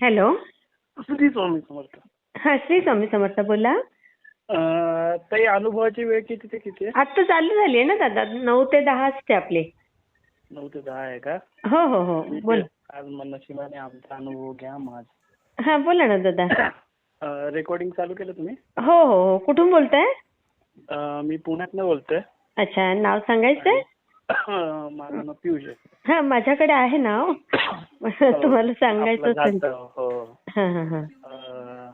Hello. Shri Swami Samarth. हा श्री स्वामी समर्थ बोला. अं, ताई अनुभवाची वेळ किती ते किती आहे? आत्ता चालू झाली आहे ना दादा नऊ ते दहा असते आपली. नऊ ते दहा आहे का? हो हो हो बोला. आज नशिबाने आमचा अनुभव घ्या माझ. हा बोला ना दादा. रेकॉर्डिंग चालू केलं तुम्ही? हो हो हो. कुठून बोलताय? अं, मी पुण्यातनं बोलतोय. अच्छा नाव सांगायचंय माझं नाव पियुष आहे. हा माझ्याकडे आहे नाव तुम्हाला सांगायचं आपलं असेल जातं, हो. हा हा हा. अं,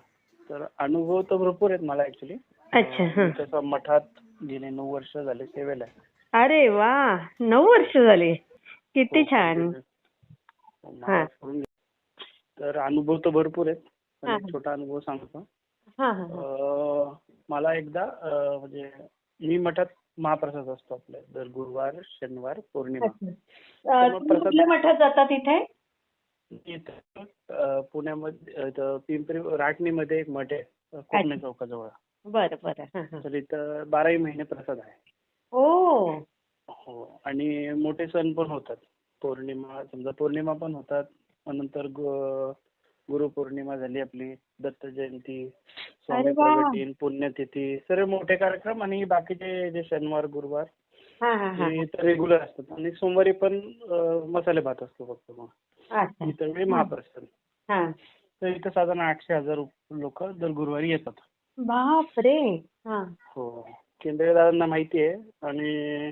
तर अनुभव तर भरपूर आहेत मला ऍक्च्युली अच्छा हा. तसं मठात गेले नऊ वर्ष झाले सेवेला आहे. अरे वा नऊ वर्ष झाली. किती छान. मला सोडून गे- तर अनुभव तर भरपूर आहेत. पण एक हा. छोटा अनुभव सांगतो. हा हा हा. अं, मला एकदा अं, म्हणजे मी मठात महाप्रसाद असतो आपल्या दर गुरुवार शनिवार पौर्णिमा. प्रसाद- कुठल्या मठात जाता तिथे इथं, अं, पुण्यामध्ये इथं पिंपरी राटणीमध्ये एक मठ आहे कोकणे चौकाजवळ. बरं बरं. हा हा. तर इथं बाराही महिने प्रसाद आहे. ओ! हो आणि मोठे सण पण होतात. पौर्णिमा समजा पौर्णिमा पण होतात नंतर गु- गुरुपौर्णिमा झाली आपली दत्त जयंती स्वामी पुण्यतिथी सर्व मोठे कार्यक्रम आणि बाकीचे जे शनिवार गुरुवार हा हा हा. हे तर रेग्युलर असतात. आणि सोमवारी पण मसाले भात असतो फक्त मग. इतर वेळी महाप्रसाद. हा. तर इथं साधारण आठशे हजार लोक दर गुरुवारी येतात. बापरे! हा. हो. केंद्रीय दादांना माहिती आहे. आणि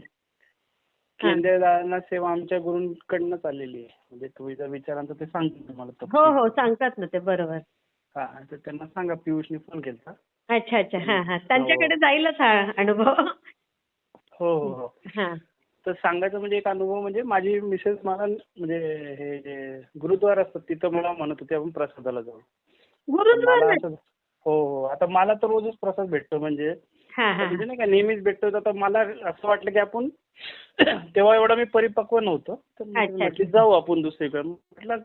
केंद्रीय सेवा आमच्या गुरूंकडनं चाललेली आहे. म्हणजे तुम्ही जर विचारांचं ते सांगतो तुम्हाला हो तपशील. हो सांगतात ना ते बरोबर. हा तर त्यांना सांगा पियुषने फोन केला अच्छा अच्छा हा हा. त्यांच्याकडे जाईलच हा अनुभव. हो हो हो. हा. तर सांगायचं म्हणजे एक अनुभव म्हणजे माझी मिसेस मला म्हणजे हे जे गुरुद्वार असतात तिथं मला म्हणत होते आपण प्रसादाला जाऊ. गुरुद्वार मला असं- हो हो. आता मला तर रोजच प्रसाद भेटतो म्हणजे हा हा म्हणजे नाही का नेहमीच भेटतो तर मला असं वाटलं की आपण तेव्हा एवढा मी परिपक्व नव्हतो. तर म्हटलं. जाऊ आपण दुसरीकडे. म्हटलं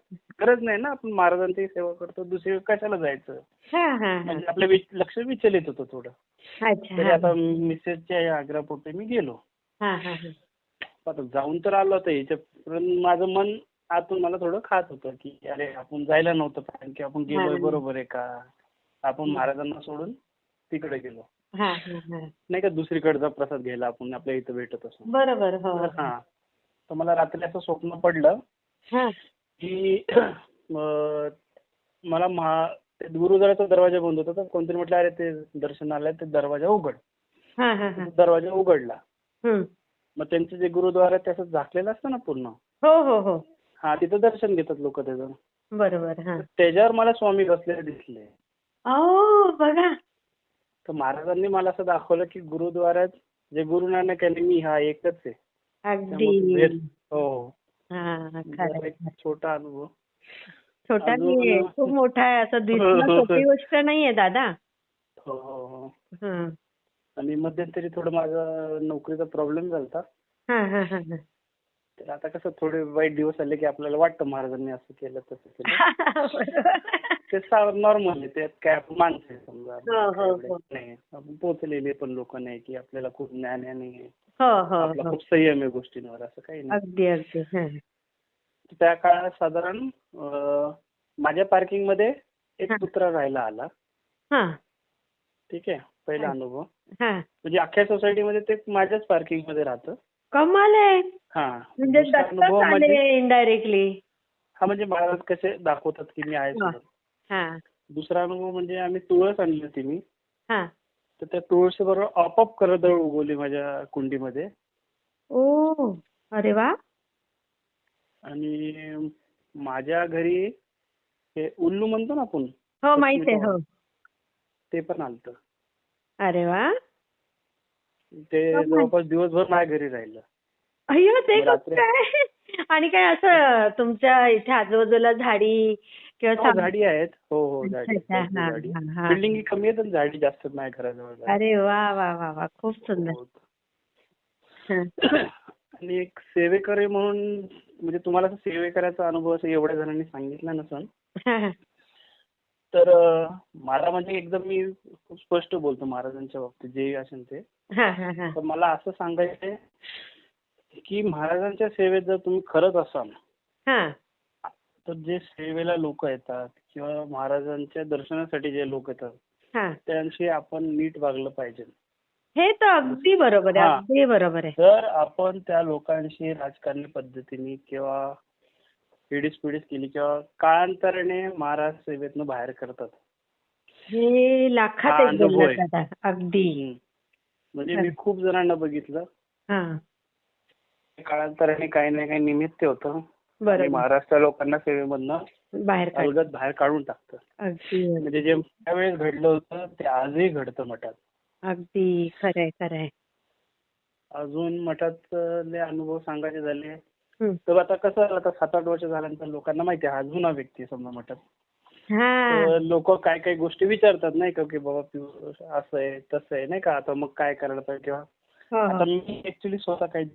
गरज नाही ना आपण महाराजांची सेवा करतो दुसरीकडे कशाला जायचं? हा हा हा. म्हणजे आपलं लक्ष विचलित होतं थोडं. अच्छा तरी आता मिसेसच्या आग्रहापोटी मी गेलो. आता जाऊन तर आलो होतं याच्या माझं मन आतून मला थोडं खात होतं की अरे आपण जायला नव्हतं कारण की आपण गेलोय. बरोबर. आहे का आपण महाराजांना सोडून तिकडे गेलो. नाही का दुसरीकडचा प्रसाद घ्यायला आपण आपल्या इथं भेटत असतो बरोबर हो. तर हा तर मला रात्री असं स्वप्न पडलं हा. की मला महा गुरुद्वाराचा दरवाजा बंद होता तर कोणतरी म्हटलं अरे ते दर्शनालय ते दरवाजा उघड. हा हा हा. दरवाजा उघडला. मग त्यांचं जे गुरुद्वारा आहे त्याचं झाकलेलं असतं ना पूर्ण? हो हो हो. हा तिथं दर्शन घेतात लोक त्याचं. बरोबर त्याच्यावर मला स्वामी बसलेले दिसले. बघा. तर महाराजांनी मला असं दाखवलं की गुरुद्वारात जे गुरु नानक यांनी मी हा एकच आहे. त्यामुळे अगदी भेद- हो हा एक छोटा अनुभव. छोटा नाहीये. खूप मोठा आहे. असं दिसणं. सोपी गोष्ट नाहीये दादा. हो हो हो. हा. आणि मध्यंतरी थोडं माझा नोकरीचा प्रॉब्लेम झालता. हा हा हा हा. तर आता कसं थोडे वाईट दिवस आले की आपल्याला वाटतं महाराजांनी असं केलं तसं केलं. बरोबर. ते नॉर्मल आहे त्यात काय आपण माणसं आहे समजा. आपण. नाही पोचलेले पण लोक नाही की आपल्याला खूप ज्ञान आहे नाही आपला खूप संयम आहे गोष्टींवर असं काही नाही. हा. त्या काळात साधारण माझ्या पार्किंगमध्ये एक. कुत्रा राहायला आला. हा. ठीक आहे पहिला. अनुभव. म्हणजे अख्ख्या सोसायटीमध्ये ते माझ्याच पार्किंगमध्ये राहतं. कमाल आहे. हा. म्हणजे म्हणजे हा म्हणजे महाराज कसे दाखवतात की मी आहे दुसरा अनुभव म्हणजे आम्ही तुळस आणली होती मी. हा. तर त्या तुळशी बरोबर आपोआप करदळ उगवली माझ्या कुंडीमध्ये. ओ अरे वा. आणि माझ्या घरी हे उल्लू म्हणतो ना आपण हो माहीत आहे हो. ते पण आलतं. अरे वा. ते जवळपास दिवसभर माझ्या घरी राहिलं. अय्यो ते आणि काय असं तुमच्या इथे आजूबाजूला झाडी हो, झाडी आहेत हो हो झाडी हा, हा, हा. बिल्डिंग कमी आहेत आणि झाडी जास्त आहेत माझ्या घराजवळ अरे वा वा वा वा खूप सुंदर हो. आणि एक सेवेकरी म्हणून म्हणजे तुम्हाला सेवेकराचा अनुभव असं एवढ्या जणांनी सांगितला नसन. तर मला म्हणजे एकदम मी खूप स्पष्ट बोलतो महाराजांच्या बाबतीत जे असेल ते. तर मला असं सांगायचंय की महाराजांच्या सेवेत जर तुम्ही खरंच असाल. तर जे सेवेला लोक येतात किंवा महाराजांच्या दर्शनासाठी जे लोक येतात हा. त्यांशी आपण नीट वागलं पाहिजे. हे तर अगदी बरोबर आहे हा. अगदी बरोबर आहे. जर आपण त्या लोकांशी राजकारणी पद्धतीने किंवा पिढीस पिढीस केली किंवा काळांतराने महाराज सेवेतनं बाहेर करतात. हे लाखात अगदी. म्हणजे मी खूप जणांना बघितलं. हा. काळांतराने काही ना काही निमित्त होतं. आणि महाराष्ट्र लोकांना सेवेमधनं अलगद बाहेर काढून टाकतं. म्हणजे जे त्यावेळेस घडलं होतं ते आजही घडतं मठात. अगदी खरंय खरंय. अजून मठातले अनुभव सांगायचे झाले. तर आता कसं झालं, आता सात आठ वर्ष झाल्यानंतर लोकांना माहिती आहे हा जुना व्यक्ती समजा मठात. लोक काय काय गोष्टी विचारतात नाही का की बाबा असं आहे तसं आहे नाही का? आता मग काय करायला पाहिजे? किंवा हो, आता हो. मी ऍक्च्युली स्वतः काही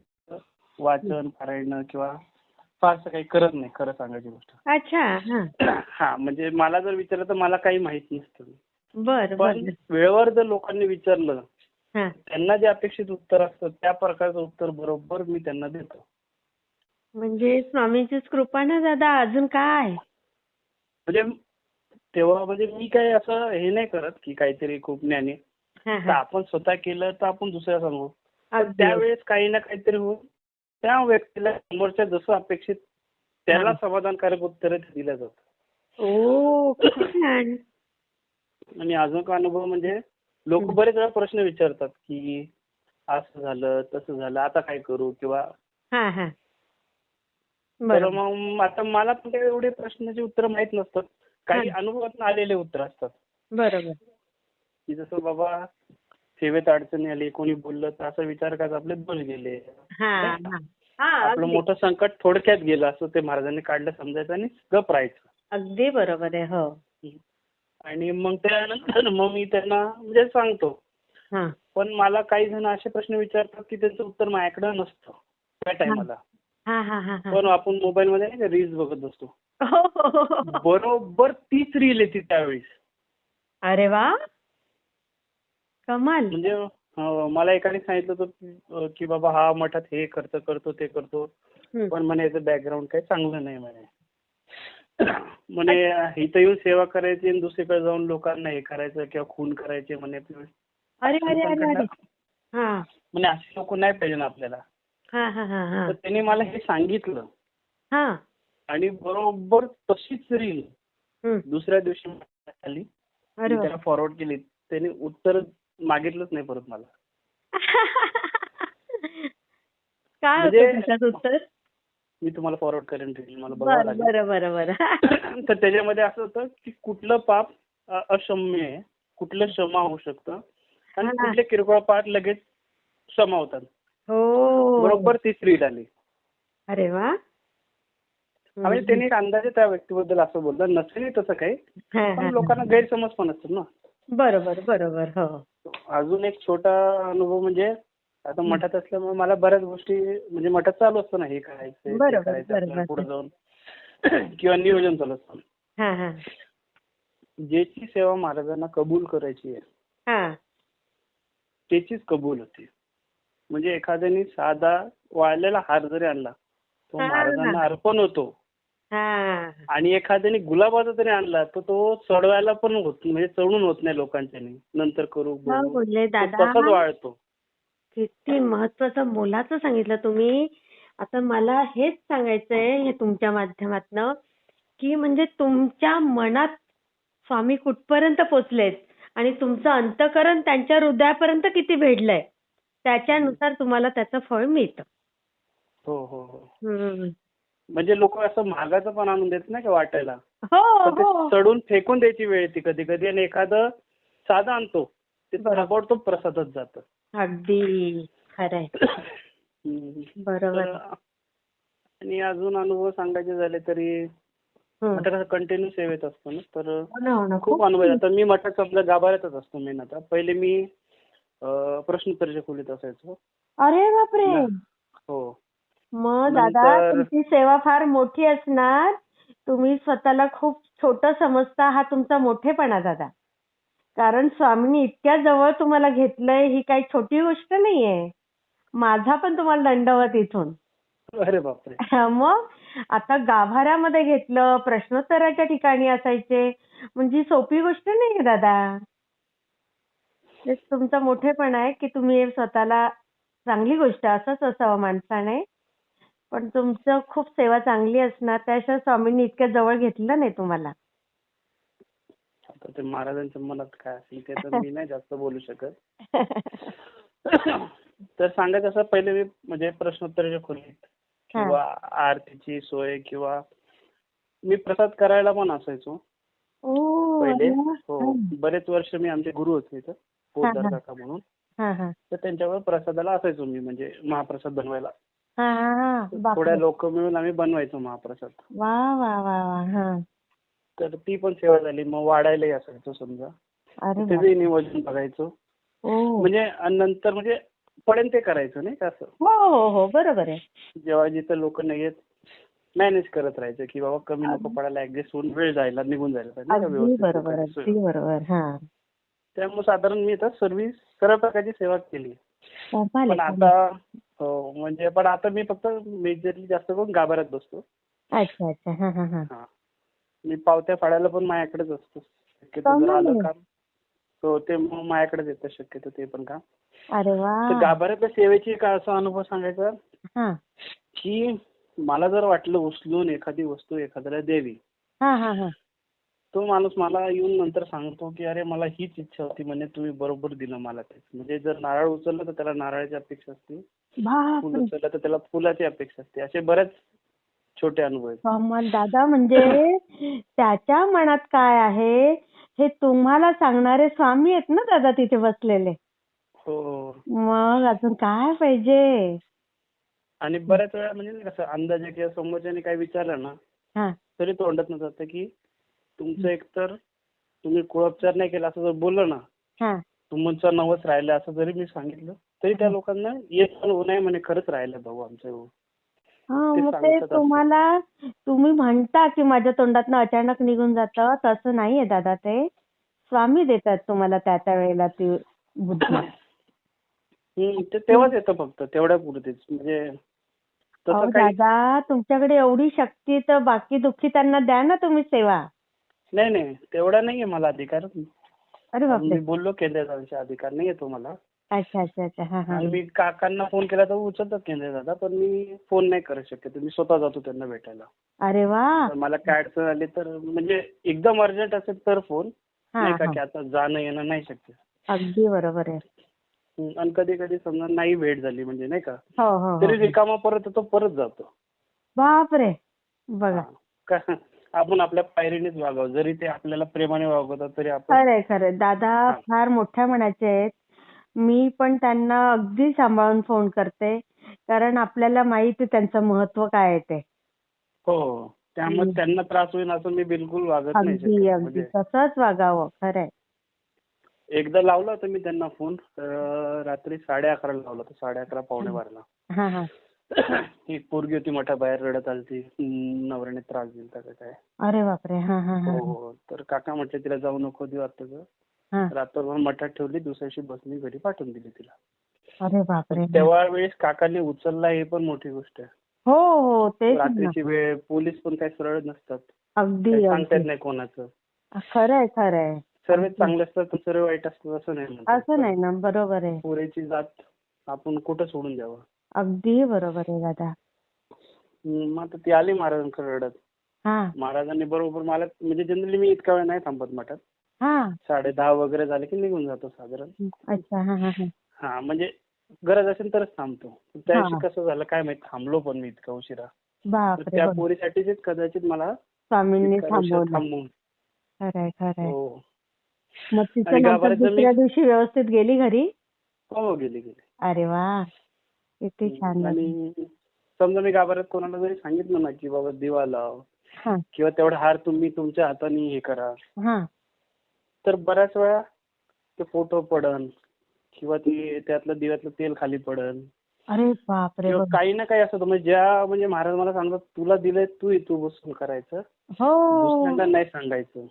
वाचन पारायण किंवा फारसं काही करत नाही खरं सांगायची गोष्ट. अच्छा हा. हा म्हणजे मला जर विचारलं तर मला काही माहीत नसतं. बर पण वेळेवर जर लोकांनी विचारलं हा. त्यांना जे अपेक्षित उत्तर असतं त्या प्रकारचं उत्तर बरोबर मी त्यांना देतो. म्हणजे स्वामींचीच कृपा ना दादा अजून काय? म्हणजे तेव्हा म्हणजे मी काही असं हे नाही करत की काहीतरी खूप ज्ञानी. हा, तर हा. आपण स्वतः केलं तर आपण दुसऱ्या सांगू अगदी. त्यावेळेस काही ना काहीतरी होऊन त्या व्यक्तीला समोरच्या जसं अपेक्षित त्याला. समाधानकारक उत्तर दिलं जातं. आणि अजून एक अनुभव म्हणजे लोक. बरेच वेळा प्रश्न विचारतात की असं झालं तसं झालं आता काय करू किंवा हा हा. तर बरोबर. मग आता मला पण काही एवढे प्रश्नाची उत्तर माहीत नसतात. काही. अनुभवातून आलेले उत्तर असतात. बरोबर. की जसं बाबा सेवेत अडचणी आली कोणी बोललं तर असा विचार करायचा आपले दोष गेले. हा हा. हा आपलं मोठं संकट थोडक्यात गेलं असं ते महाराजांनी काढलं समजायचं आणि गप राहायचं. अगदी बरोबर आहे हो. आणि मग त्यानंतर मग मी त्यांना म्हणजे सांगतो. हा. पण मला काही जण असे प्रश्न विचारतात की त्याचं उत्तर माझ्याकडे नसतं त्या टायमाला. पण आपण मोबाईल मध्ये नाही का रील्स बघत हो, हो. बरोबर तीच रील येते त्यावेळेस. अरे वा! कमाल. म्हणजे मला एकाने सांगितलं होतं की बाबा हा मठात हे खर्च करतो ते करतो. पण म्हणे याचं बॅकग्राऊंड काही चांगलं नाही म्हणे. म्हणे इथं येऊन सेवा करायची आणि दुसरीकडे जाऊन लोकांना हे करायचं किंवा खून करायचे म्हणे. अरे अरे अरे हा. म्हणे असे लोक नाही पाहिजे ना आपल्याला. हा हा हा हा. तर त्यांनी मला हे सांगितलं. हा. आणि बरोबर तशीच रील. दुसऱ्या दिवशी त्याला फॉरवर्ड केली. त्याने उत्तर मागितलंच नाही परत मला. काय म्हणजे- होतं त्याच्यात उत्तर? मी तुम्हाला फॉरवर्ड करेन रील मला बघावं बरं लागेल. बरं बरं बरं. तर त्याच्यामध्ये असं होतं की कुठलं पाप अ- अक्षम्य आहे कुठलं क्षमा होऊ शकतं आणि हा. कुठले किरकोळ पाप लगेच क्षमा होतात. हो. बरोबर तीच रील आली. अरे वा. म्हणजे त्यांनी एक अंदाजे त्या व्यक्तीबद्दल असं बोललं. नसेल तसं काही हा, हा, पण हा. लोकांना गैरसमज पण असतात ना. बरोबर बरोबर हो. अजून एक छोटा अनुभव म्हणजे आता मठात असल्यामुळे मला बऱ्याच गोष्टी म्हणजे मठात चालू असतं ना हे करायचं ते बरोबर, करायचं बरोबर. पुढे जाऊन. किंवा नियोजन चालू असतं. हा हा. ज्याची सेवा महाराजांना कबूल करायची आहे हा. त्याचीच कबूल होते. म्हणजे एखाद्याने साधा वाळलेला हार जरी आणला तो हा. महाराजांना अर्पण होतो. आणि एखाद्याने गुलाबाचा जरी आणला तर तो चढवायला पण होत म्हणजे चढून होत नाही लोकांच्याने. नंतर करू तसाच वाळतो किती महत्वाचं मोलाचं सांगितलं तुम्ही. आता मला हेच सांगायचंय हे तुमच्या माध्यमातनं की म्हणजे तुमच्या मनात स्वामी कुठपर्यंत पोचलेत? आणि तुमचं अंतकरण त्यांच्या हृदयापर्यंत किती भेडलंय? त्याच्यानुसार तुम्हाला त्याचं फळ मिळतं. हो हो हो. म्हणजे लोक असं महागाचं पण आणून देत नाही का वाटायला? हो तर हो. ते चढून फेकून द्यायची वेळ येते कधी कधी आणि एखादं साधं आणतो. ते बरोबर. ताबडतोब प्रसादच जातं. अगदी खरंय. हम्म. बरोबर. तर आणि अजून अनुभव सांगायचे झाले तरी. मठात असं कंटिन्यू सेवेत असतो ना तर हो ना हो ना. खूप अनुभव आहे. आता मी मठात आपल्या गाभाऱ्यातच असतो मेन आता. पहिले मी अं, प्रश्नोत्तराच्या खोलीत असायचो. अरे बापरे! हो. मग दादा तुमची सेवा फार मोठी असणार. तुम्ही स्वतःला खूप छोटं समजता हा तुमचा मोठेपणा दादा. कारण स्वामींनी इतक्या जवळ तुम्हाला घेतलंय ही काही छोटी गोष्ट नाहीये. माझा पण तुम्हाला दंडवत इथून. अरे बापरे. मग आता गाभाऱ्यामध्ये घेतलं प्रश्नोत्तराच्या ठिकाणी असायचे. म्हणजे सोपी गोष्ट नाही दादा. तुमचा मोठेपणा आहे की तुम्ही स्वतःला चांगली गोष्ट असंच असावं माणसाने. पण तुमचं खूप सेवा चांगली असणार. त्याशिवाय स्वामींनी इतक्या जवळ घेतलं नाही तुम्हाला. आता ते महाराजांच्या मनात काय असेल ते तर मी नाही जास्त बोलू शकत. तर सांगायचं असं पहिले मी म्हणजे प्रश्नोत्तराच्या खोलीत किंवा आरतीची सोय किंवा मी प्रसाद करायला पण असायचो. पहिले. हो बरेच वर्ष मी आमचे गुरु होते इथं पोतदार काका म्हणून. तर त्यांच्यावर प्रसादाला असायचो मी म्हणजे महाप्रसाद बनवायला. हा हा हा. थोड्या लोक मिळून आम्ही बनवायचो महाप्रसाद. हा. तर ती पण सेवा झाली. मग वाढायलाही असायचो समजा. त्याचंही नियोजन बघायचो. ओ म्हणजे नंतर म्हणजे पडेल ते करायचं नाही का असं? हो हो हो बरोबर आहे. जेव्हा जिथं लोक नाही येत मॅनेज करत राहायचं की बाबा कमी नको पडायला ऍडजस्ट होऊन वेळ जायला निघून जायला पाहिजे बरोबर हा. त्यामुळे साधारण मी आता सर्व्हिस सर्व प्रकारची सेवा केली. पण आता हो म्हणजे पण आता मी फक्त मेजरली जास्त करून गाभाऱ्यात बसतो. अच्छा अच्छा. हा हा हा. हा. मी पावत्या फाडायला पण माझ्याकडेच असतो. शक्यतो जर आलं. काम. तो ते मग माझ्याकडेच येतं शक्यतो ते पण काम. अरे वा. गाभाऱ्यातल्या सेवेची का असा अनुभव सांगायचा? हा. की मला जर वाटलं उचलून एखादी वस्तू एखाद्याला द्यावी. हा हा हा. तो माणूस मला येऊन नंतर सांगतो की अरे मला हीच इच्छा होती म्हणजे तुम्ही बरोबर दिलं मला ते. म्हणजे जर नारळ उचललं तर त्याला नारळाची अपेक्षा असते. फुल उचललं तर त्याला फुलाची अपेक्षा असते. असे बरेच छोटे अनुभव आहेत. दादा म्हणजे त्याच्या मनात काय आहे? हे तुम्हाला सांगणारे स्वामी आहेत ना दादा तिथे बसलेले? हो. मग अजून काय पाहिजे? आणि बऱ्याच वेळा म्हणजे कसं अंदाजे किंवा समोरच्याने काही विचारलं ना तरी तोंडात न जातं की तुमचं एकतर तुम्ही कुळोपचार नाही केला असं जर बोललं ना हा. तुमचं नवस राहिलं असं जरी मी सांगितलं तरी त्या लोकांना येत नाही म्हणे खरंच राहिलं भाऊ आमचं हो. हा ते. तुम्हाला तुम्ही म्हणता की माझ्या तोंडातनं अचानक निघून जातं तसं नाहीये दादा ते. स्वामी देतात तुम्हाला त्या त्या वेळेला ती बुद्धी. तेव्हाच येतं फक्त तेवढ्या पुरतीच. म्हणजे दादा तुमच्याकडे एवढी शक्ती तर बाकी दुःखी त्यांना द्या ना तुम्ही सेवा. नाही नाही. तेवढा नाहीये मला अधिकार. अरे बापरे. मी बोललो केंद्रीय अधिकार. नाही येतो मला. अच्छा अच्छा अच्छा. हा हा. आणि मी काकांना फोन केला तर उचलतात केंद्रीय दादा पण मी फोन नाही करू शकत. मी स्वतः जातो त्यांना भेटायला. अरे वा. तर मला काय अडचण आली तर म्हणजे एकदम अर्जंट असेल तर फोन. हा नाही का हा. की आता जाणं येणं नाही शक्य. अगदी बरोबर आहे. हम्म, आणि कधी कधी समजा नाही भेट झाली म्हणजे नाही का? हो हो हो. तरी रिकामा परत येतो परत जातो. बापरे. बघा. का- आपण आपल्या पायरीनेच वागावं. जरी ते आपल्याला प्रेमाने वागवतात तरी आपण खरंय खरंय. दादा हा. फार मोठ्या मनाचे आहेत. मी पण त्यांना अगदी सांभाळून फोन करते. कारण आपल्याला माहिती आहे त्यांचं महत्त्व काय आहे ते. हो त्यामुळे हम्म. त्यांना त्रास होईल असं मी बिलकुल वागत नाही अगदी. अगदी. म्हणजे तसंच वागावं. खरंय. एकदा लावला होता मी त्यांना फोन अं, रात्री साडे अकराला लावला होता. साडे अकरा पावणे बाराला. हा हा. एक पोरगी होती मोठ्या बाहेर रडत आली ती नवऱ्याने त्रास दिला का काय? अरे बापरे हा हा हा. हो हो तर काका म्हटले तिला जाऊ नको देऊ आता. हा. रात्रभर मठात ठेवली दुसऱ्या दिवशी बसनी घरी पाठवून दिली तिला. अरे बापरे. तेव्हा वेळेस काकांनी उचलला हे पण मोठी गोष्ट आहे. हो हो ना. रात्रीची वेळ पोलीस पण काही सरळ नसतात. अगदी काही सांगता येत अगदी. नाही कोणाचं. खरंय खरंय. सर्व चांगले असतात तर सर्व वाईट असतात असं नाही. असं नाही ना बरोबर आहे. पोरीची जात आपण कुठं सोडून द्यावं? अगदी बरोबर आहे दादा. मग आता ती आली महाराजांकडे रडत. हा. महाराजांनी बरोबर मला म्हणजे जनरली मी इतका वेळ नाही थांबत मठात हा. साडे दहा वगैरे झाले की निघून जातो साधारण. अच्छा हा हा हा. हा म्हणजे गरज असेल तरच थांबतो. त्या दिवशी हा. कसं झालं काय माहीत थांबलो पण मी इतका उशिरा. तर बापरे त्या. पोरीसाठीच कदाचित मला स्वामींनी इतका उशीर थांबवलं. थांबून. खरंय खरंय. हो. मग तिचं आणि नंतर गाभाऱ्याचं मी- दुसऱ्या दिवशी व्यवस्थित गेली घरी? हो गेली गेली. अरे वा. किती छान. आणि समजा मी गाभाऱ्यात कोणाला जरी सांगितलं ना की बाबा दिवा लाव हा. किंवा तेवढा हार तुम्ही तुमच्या हाताने हे करा. हा. तर बऱ्याच वेळा ते फोटो पडन किंवा ती त्यातलं दिव्यातलं तेल खाली पडन. अरे बापरे किंवा. काही ना काही असं होतं. म्हणजे ज्या म्हणजे महाराज मला सांगतात तुला दिलंय तू इथं बसून करायचं. हो. दुसऱ्यांना नाही सांगायचं.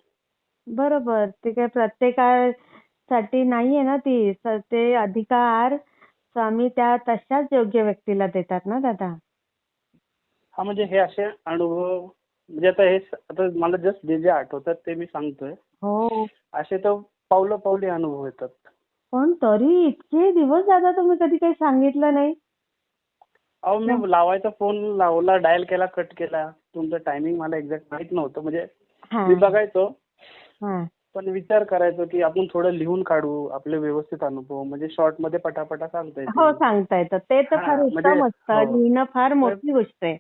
बरोबर. ते काय प्रत्येकासाठी नाहीये ना ती. स- ते अधिकार स्वामी त्या तशाच योग्य व्यक्तीला देतात ना दादा? हा म्हणजे हे असे अनुभव म्हणजे आता हे आता मला जस्ट जे जे आठवतात ते मी सांगतोय. हो. असे तर पावलं पावली अनुभव येतात. पण तरी इतके दिवस दादा तुम्ही कधी काही सांगितलं नाही? अहो मी लावायचा फोन लावला डायल केला कट केला. तुमचं टायमिंग मला एक्झॅक्ट माहीत नव्हतं. म्हणजे हा. मी बघायचो. हा. पण विचार करायचो की आपण थोडं लिहून काढू आपले व्यवस्थित अनुभव म्हणजे शॉर्टमध्ये पटापटा सांगता हो येतील सांगता येतं. ते तर हा, फार म्हणजे- उत्तम असतं. हो. लिहिणं फार मोठी गोष्ट आहे.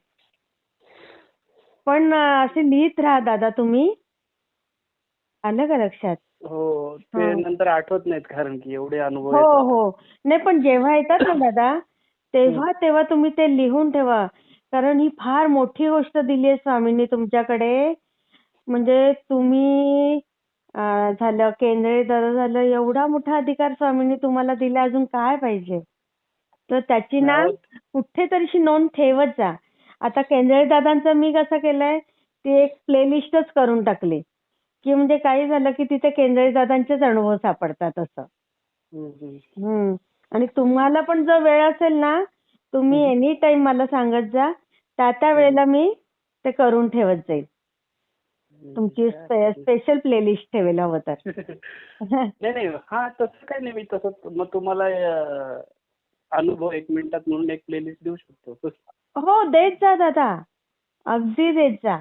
पण अं, असे लिहित राहा दादा तुम्ही. आलं का लक्षात? हो ते हो. नंतर आठवत नाहीत कारण की एवढे अनुभव हो येतात. हो. नाही पण जेव्हा येतात ना दादा तेव्हा तेव्हा तुम्ही ते लिहून ठेवा. कारण ही फार मोठी गोष्ट दिली आहे स्वामींनी तुमच्याकडे. म्हणजे तुम्ही झालं केंद्रे दादा झालं एवढा मोठा अधिकार स्वामींनी तुम्हाला दिला अजून काय पाहिजे? तर त्याची ना हो. कुठेतरीशी नोंद ठेवत जा. आता केंद्रे दादांचं मी कसं केलंय ती एक प्लेलिस्टच करून टाकली. की म्हणजे काही झालं की तिथे केंद्रे दादांचेच अनुभव सापडतात असं. आणि तुम्हाला पण जर वेळ असेल ना तुम्ही एनी टाइम मला सांगत जा. त्या त्या वेळेला मी ते करून ठेवत जाईल. तुमची स्पेशल प्लेलिस्ट ठेवेल हवं तर. नाही नाही हा तसं काही नाही मी तसं मग तुम्हाला अं, अनुभव एक मिनिटात म्हणून एक प्लेलिस्ट देऊ शकतो. हो देत जा दादा. अगदी देत जा.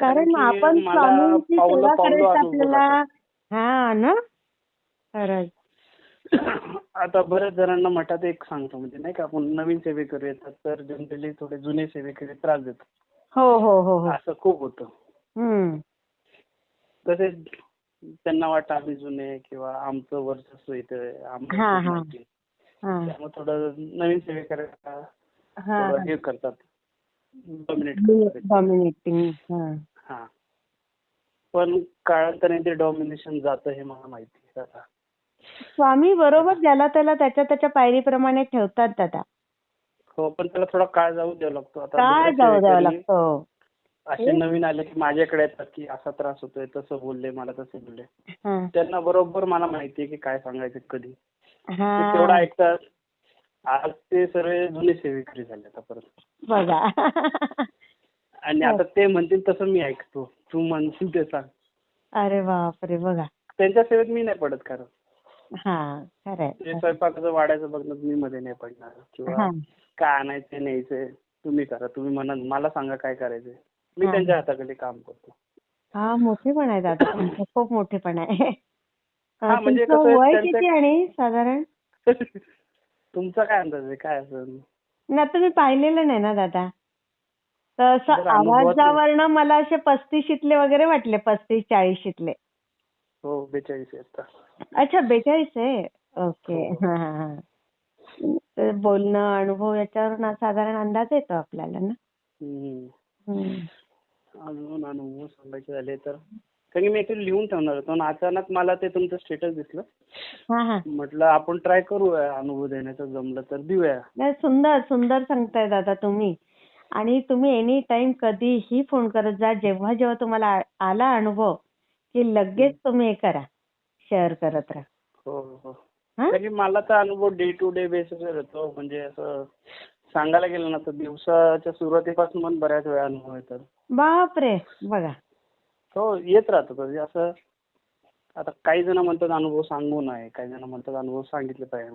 कारण कारण की आपण मला स्वामींची पावलं- सेवा पावलं करायचं अनुभव आपल्याला. हा ना? खरंच. आता बऱ्याच जणांना मठात एक सांगतो म्हणजे नाही का आपण नवीन सेवेकरी येतात तर जनरली थोडे जुने सेवेकरी त्रास देतात. हो हो हो हो. असं खूप होतं. तसेच त्यांना वाटतं आम्ही जुने किंवा आमचं वर्चस्व इथं. हा त्यामुळे थोडं नवीन सेवेकऱ्यांना हा थोडं हे. करतात. डॉमिनेट करतात डॉमिनेटिंग हा. हा. पण काळांतराने ते डॉमिनेशन जातं हे मला माहिती आहे आता. स्वामी बरोबर ज्याला त्याला त्याच्या त्याच्या पायरीप्रमाणे ठेवतात दादा. हो पण त्याला थोडा काळ जाऊ द्यावा लागतो. आता काय बरेच जाऊ द्यावा लागतो. असे नवीन आले की माझ्याकडे येतात की असा त्रास होतोय तसं बोलले मला तसं बोलले. त्यांना बरोबर मला माहिती आहे की काय सांगायचं कधी. ते तेवढं ऐकतात. आज ते सर्व जुने सेवेकरी झाले आता परत. बघा. आणि आता ते म्हणतील तसं मी ऐकतो. तू म्हणशील ते सांग. अरे बापरे बघा. त्यांच्या सेवेत मी नाही पडत कारण ते स्वयंपाकाचं वाढायचं बघणं मी मध्ये नाही पडणार. किंवा काय आणायचं न्यायचंय तुम्ही करा. तुम्ही म्हणा मला सांगा काय करायचंय. मी. त्यांच्या हाताखाली काम करतो. हा मोठेपण आहे दादा तुमचं खूप मोठेपण आहे. हा, म्हणजे तुमचं कसं आहे, वय किती आणि साधारण? तुमचा काय अंदाज आहे? काय असं? ना तुम्ही पाहिलेलं नाही ना दादा. तर असं आवाजावरनं मला असे पस्तीशीतले वगैरे वाटले पस्तीस चाळीशीतले हो बेचाळीस आहे आता. अच्छा बेचाळीस आहे? ओके. हो. बोलणं अनुभव याच्यावरून साधारण अंदाज येतो आपल्याला ना. अजून अनुभव सांगायचे झाले तर. कारण मी ऍक्च्युली लिहून ठेवणार होतो आणि अचानक मला ते तुमचं स्टेटस दिसलं. हा हा. म्हटलं आपण ट्राय करूया अनुभव देण्याचं जमलं तर देऊया. नाही सुंदर सुंदर सांगताय दादा तुम्ही. आणि तुम्ही एनी टाइम कधीही फोन करत जा जेव्हा जेव्हा तुम्हाला आ- आला अनुभव की लगेच तुम्ही हे करा शेअर करत राहा. हो हो. हा? कारण की मला तर अनुभव डे टू डे बेसिसवर येतो. म्हणजे असं सांगायला गेलं ना तर दिवसाच्या सुरुवातीपासून पण बऱ्याच वेळा अनुभव येतात. बापरे बघा. हो येत राहतो कधी. असं आता काही जण म्हणतात अनुभव सांगू नये काही जण म्हणतात अनुभव सांगितले पाहिजे.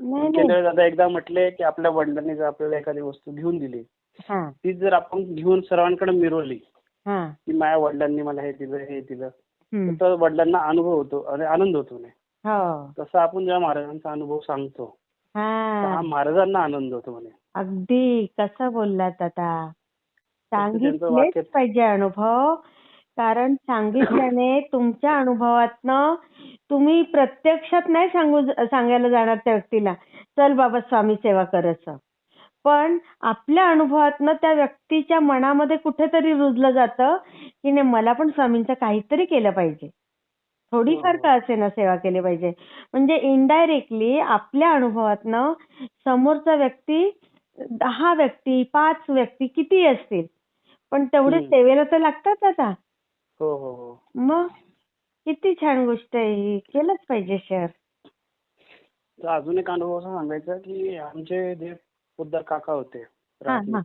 नाही नाही. केंद्र दादा एकदा म्हटले की आपल्या वडिलांनी जर आपल्याला एखादी वस्तू घेऊन दिली हा. ती जर आपण घेऊन सर्वांकडे मिरवली हा. की माझ्या वडिलांनी मला हे दिलं हे दिलं हम्म. तर वडिलांना अनुभव होतो आणि आनंद होतो नाही. हो. तसं आपण जेव्हा महाराजांचा अनुभव सांगतो तर हा हा महाराजांना आनंद होतो म्हणे. अगदी कसं बोललात आता. सांगितलेच पाहिजे अनुभव. कारण सांगितल्याने तुमच्या अनुभवातनं तुम्ही प्रत्यक्षात नाही सांगू सांगायला जाणार त्या व्यक्तीला चल बाबा स्वामी सेवा कर असं. पण आपल्या अनुभवातनं त्या व्यक्तीच्या मनामध्ये कुठेतरी रुजलं जातं की नाही मला पण स्वामींचं काहीतरी केलं पाहिजे. थोडीफार. का असेना सेवा केली पाहिजे? म्हणजे इनडायरेक्टली आपल्या अनुभवातनं समोरचा व्यक्ती दहा व्यक्ती पाच व्यक्ती किती असतील पण तेवढे. सेवेला तर लागतात आता. हो हो हो. मग किती छान गोष्ट आहे ही. केलंच पाहिजे शेअर तर अजून एक अनुभव असा सांगायचा की आमचे जे पोद्दार काका होते हा हा. राजनीत,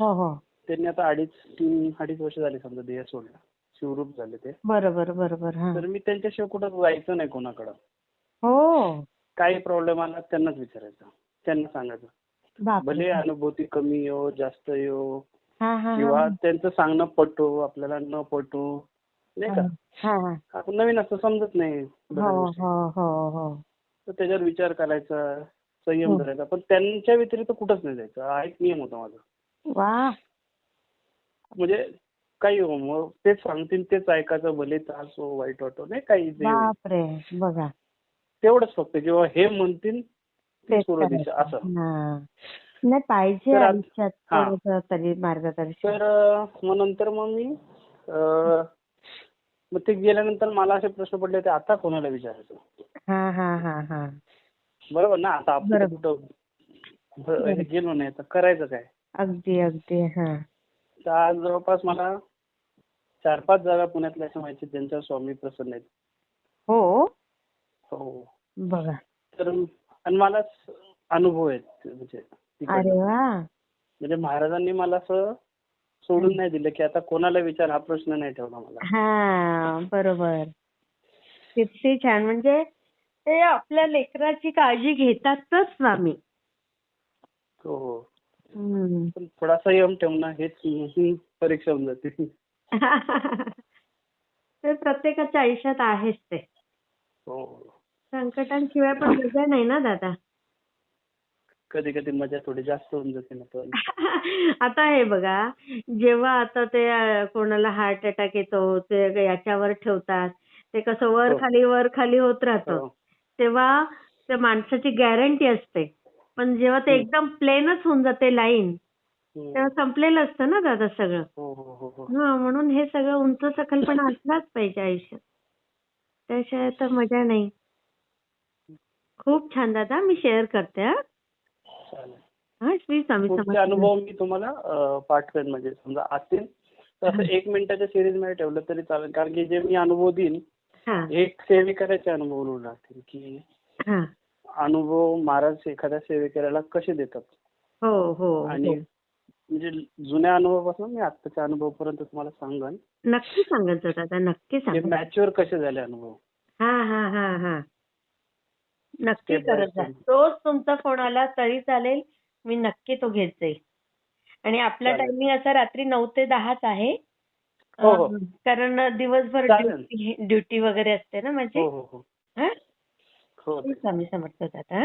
हो हो. त्यांनी आता अडीच तीन अडीच वर्ष झाली समजा देह सोडलं. शिवरूप झाले ते. बरोबर बरोबर हा. तर मी त्यांच्याशिवाय कुठं जायचं नाही कोणाकडं. हो. काही प्रॉब्लेम आला त्यांनाच विचारायचं. त्यांना सांगायचं. बापरे. भले अनुभूती कमी येऊ जास्त येऊ हा हा किंवा हा त्यांचं सांगणं पटो आपल्याला न पटो नाही का? हा हा. आपण नवीन असं समजत नाही हो. हो हो हो. तर त्याच्यावर विचार करायचा संयम. धरायचा. पण त्यांच्या व्यतिरिक्त कुठंच नाही जायचं. हा एक नियम होता माझा. म्हणजे काही हो मग तेच सांगतील तेच ऐकायचं भले त्रास हो वाईट वाटो नाही काही बघा. तेवढंच फक्त किंवा हे म्हणतील. असं. नाही पाहिजे आयुष्यात. थोडंसं तरी मार्गदर्शन. तर मग नंतर मग मी मग ते गेल्यानंतर मला असे प्रश्न पडले ते आता कोणाला विचारायचं? हा हा हा हा. बरोबर ना आता आपण बरोबर. कुठं हे गेलो नाही तर करायचं काय? अगदी अगदी हा. तर आज जवळपास मला चार पाच जागा पुण्यातल्या अशा माहिती आहेत, ज्यांच्यावर स्वामी प्रसन्न आहेत. हो? हो. बघा. तर आणि मला स- अनुभव आहेत म्हणजे म्हणजे महाराजांनी मला असं सोडून नाही दिलं की आता कोणाला विचार हा प्रश्न नाही ठेवला मला. हा बरोबर. किती छान. म्हणजे ते आपल्या लेकराची काळजी घेतातच स्वामी. हो हो. पण थोडा संयम ठेवणं हेच परीक्षा होऊन जाते. ते प्रत्येकाच्या आयुष्यात आहेच ते. हो. संकटांशिवाय पण मजा नाही ना दादा? कधी कधी मजा थोडी जास्त होऊन जाते ना पण आता हे बघा जेव्हा आता ते कोणाला हार्ट अटॅक येतो ते याच्यावर ठेवतात ते कसं वर हो. खाली वर खाली होत राहतं हो. तेव्हा त्या माणसाची गॅरंटी असते पण जेव्हा ते. एकदम प्लेनच होऊन जाते लाईन. तेव्हा संपलेलं असतं ना दादा सगळं हा म्हणून हे सगळं उंच सखलपणा असलाच पाहिजे आयुष्यात त्याशिवाय तर मजा नाही खूप छान दादा मी शेअर करते हा चालेल. पुढचे अनुभव मी तुम्हाला पाठवेन म्हणजे समजा असतील तर असं एक मिनिटाच्या सिरीजमध्ये ठेवलं तरी चालेल कारण की जे मी अनुभव देईन एक सेवेकऱ्याचे अनुभव म्हणून राहतील की अनुभव महाराज एखाद्या सेवेकऱ्याला कसे देतात? हो हो आणि हो. म्हणजे जुन्या अनुभवापासून मी आत्ताच्या अनुभवापर्यंत तुम्हाला सांगन. नक्की दादा नक्की मॅच्युअर कसे झाले अनुभव? हा हा हा हा. नक्की करत जा. रोज तुमचा फोन आला तरी चालेल मी नक्की तो घेत जाईल. आणि आपला. टायमिंग असा रात्री नऊ ते दहाच आहे. हो, हो. कारण दिवसभर. ड्युटी वगैरे असते ना माझी. हो हो स्वामी समर्थ दादा